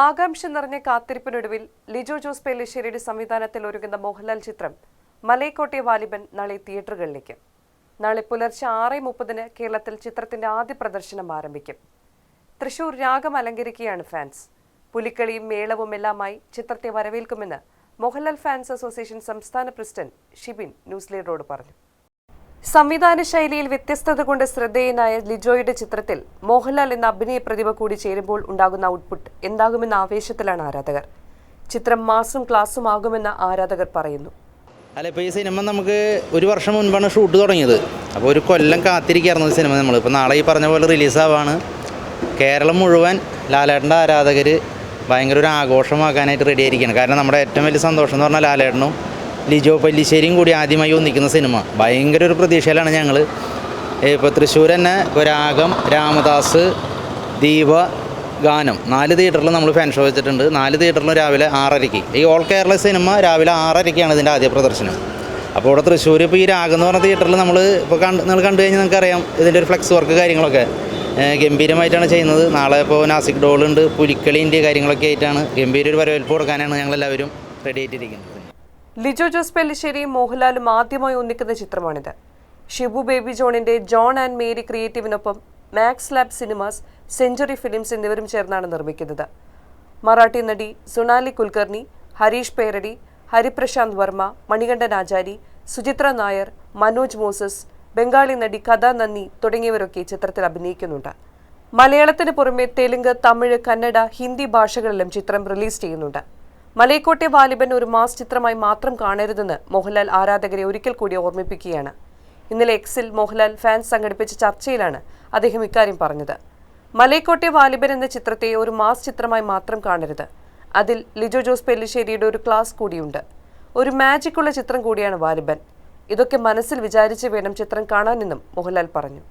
ആകാംക്ഷ നിറഞ്ഞ കാത്തിരിപ്പിനൊടുവിൽ ലിജോ ജോസ് പെല്ലിശ്ശേരിയുടെ സംവിധാനത്തിൽ ഒരുങ്ങുന്ന മോഹൻലാൽ ചിത്രം മലയക്കോട്ടെ വാലിബൻ നാളെ തിയേറ്ററുകളിലേക്ക്. നാളെ പുലർച്ചെ ആറ് മുപ്പതിന് കേരളത്തിൽ ചിത്രത്തിന്റെ ആദ്യ പ്രദർശനം ആരംഭിക്കും. തൃശൂർ രാഗം അലങ്കരിക്കുകയാണ് ഫാൻസ്. പുലിക്കളിയും മേളവും എല്ലാമായി ചിത്രത്തെ വരവേൽക്കുമെന്ന് മോഹൻലാൽ ഫാൻസ് അസോസിയേഷൻ സംസ്ഥാന പ്രസിഡന്റ് ഷിബിൻ ന്യൂസ് ലീഡറോട് പറഞ്ഞു. സംവിധാന ശൈലിയിൽ വ്യത്യസ്തത കൊണ്ട് ശ്രദ്ധേയനായ ലിജോയുടെ ചിത്രത്തിൽ മോഹൻലാൽ എന്ന അഭിനയ പ്രതിഭ കൂടി ചേരുമ്പോൾ ഉണ്ടാകുന്ന ഔട്ട്പുട്ട് എന്താകുമെന്ന ആവേശത്തിലാണ് ആരാധകർ. ചിത്രം മാസും ക്ലാസും ആകുമെന്ന് ആരാധകർ പറയുന്നു. അല്ല ഇപ്പോൾ ഈ സിനിമ നമുക്ക് ഒരു വർഷം മുൻപാണ് ഷൂട്ട് തുടങ്ങിയത്. അപ്പോൾ ഒരു കൊല്ലം കാത്തിരിക്കുകയായിരുന്നു സിനിമ നമ്മൾ ഇപ്പോൾ നാളെ ഈ പറഞ്ഞ പോലെ റിലീസാവാണ്. കേരളം മുഴുവൻ ലാലേട്ടന്റെ ആരാധകർ ഭയങ്കര ഒരു ആഘോഷമാക്കാനായിട്ട് റെഡി ആയിരിക്കുകയാണ്. കാരണം നമ്മുടെ ഏറ്റവും വലിയ സന്തോഷം എന്ന് പറഞ്ഞാൽ ലാലേട്ടനും ലിജോ പല്ലിശ്ശേരിയും കൂടി ആദ്യമായി ഒന്നിക്കുന്ന സിനിമ. ഭയങ്കര ഒരു പ്രതീക്ഷയിലാണ് ഞങ്ങൾ ഇപ്പോൾ തൃശ്ശൂർ തന്നെ രാഗം രാമദാസ് ദീപ ഗാനം. നാല് തിയേറ്ററിൽ നമ്മൾ ഫാൻ ഷോ വെച്ചിട്ടുണ്ട്. നാല് തിയേറ്ററിലും രാവിലെ ആറരയ്ക്ക്. ഈ ഓൾ കേരള സിനിമ രാവിലെ ആറരയ്ക്കാണ് ഇതിന്റെ ആദ്യ പ്രദർശനം. അപ്പോൾ ഇവിടെ തൃശ്ശൂർ ഇപ്പോൾ ഈ രാഗം എന്ന് പറഞ്ഞ തിയേറ്ററിൽ നമ്മൾ ഇപ്പോൾ കണ്ട് നിങ്ങൾ കണ്ടു കഴിഞ്ഞാൽ നിങ്ങൾക്കറിയാം ഇതിന്റെ ഒരു ഫ്ലെക്സ് വർക്ക് കാര്യങ്ങളൊക്കെ. ഗംഭീരമായിട്ടാണ് ചെയ്യുന്നത്. നാളെ ഇപ്പോൾ നാസിക് ഡോളുണ്ട് പുലിക്കളിന്റെ കാര്യങ്ങളൊക്കെ ആയിട്ടാണ്. ഗംഭീര ഒരു വരവേൽപ്പ് കൊടുക്കാനാണ് ഞങ്ങളെല്ലാവരും റെഡി ആയിട്ടിരിക്കുന്നത്. ലിജോ ജോസ് പെല്ലിശ്ശേരിയും മോഹൻലാലും ആദ്യമായി ഒന്നിക്കുന്ന ചിത്രമാണിത്. ഷിബു ബേബി ജോണിന്റെ John and Mary ക്രിയേറ്റീവിനൊപ്പം Max Lab Cinemas Century Films എന്നിവരും ചേർന്നാണ് നിർമ്മിക്കുന്നത്. മറാഠി നടി സുണാലി കുൽക്കർണി ഹരീഷ് പേരടി ഹരിപ്രശാന്ത് വർമ്മ മണികണ്ഠൻ ആചാരി സുചിത്ര നായർ മനോജ് മോസസ് ബംഗാളി നടി കഥാ നന്ദി തുടങ്ങിയവരൊക്കെ ചിത്രത്തിൽ അഭിനയിക്കുന്നുണ്ട്. മലയാളത്തിന് പുറമെ തെലുങ്ക് തമിഴ് കന്നഡ ഹിന്ദി ഭാഷകളിലും ചിത്രം റിലീസ് ചെയ്യുന്നുണ്ട്. മലയക്കോട്ടെ വാലിബൻ ഒരു മാസ് ചിത്രമായി മാത്രം കാണരുതെന്ന് മോഹൻലാൽ ആരാധകരെ ഒരിക്കൽ കൂടി ഓർമ്മിപ്പിക്കുകയാണ്. ഇന്നലെ എക്സിൽ മോഹൻലാൽ ഫാൻസ് സംഘടിപ്പിച്ച ചർച്ചയിലാണ് അദ്ദേഹം ഇക്കാര്യം പറഞ്ഞത്. മലയക്കോട്ടെ വാലിബൻ എന്ന ചിത്രത്തെ ഒരു മാസ് ചിത്രമായി മാത്രം കാണരുത്. അതിൽ ലിജോ ജോസ് പെല്ലിശ്ശേരിയുടെ ഒരു ക്ലാസ് കൂടിയുണ്ട്. ഒരു മാജിക്കുള്ള ചിത്രം കൂടിയാണ് വാലിബൻ. ഇതൊക്കെ മനസ്സിൽ വിചാരിച്ച് വേണം ചിത്രം കാണാനെന്നും മോഹൻലാൽ പറഞ്ഞു.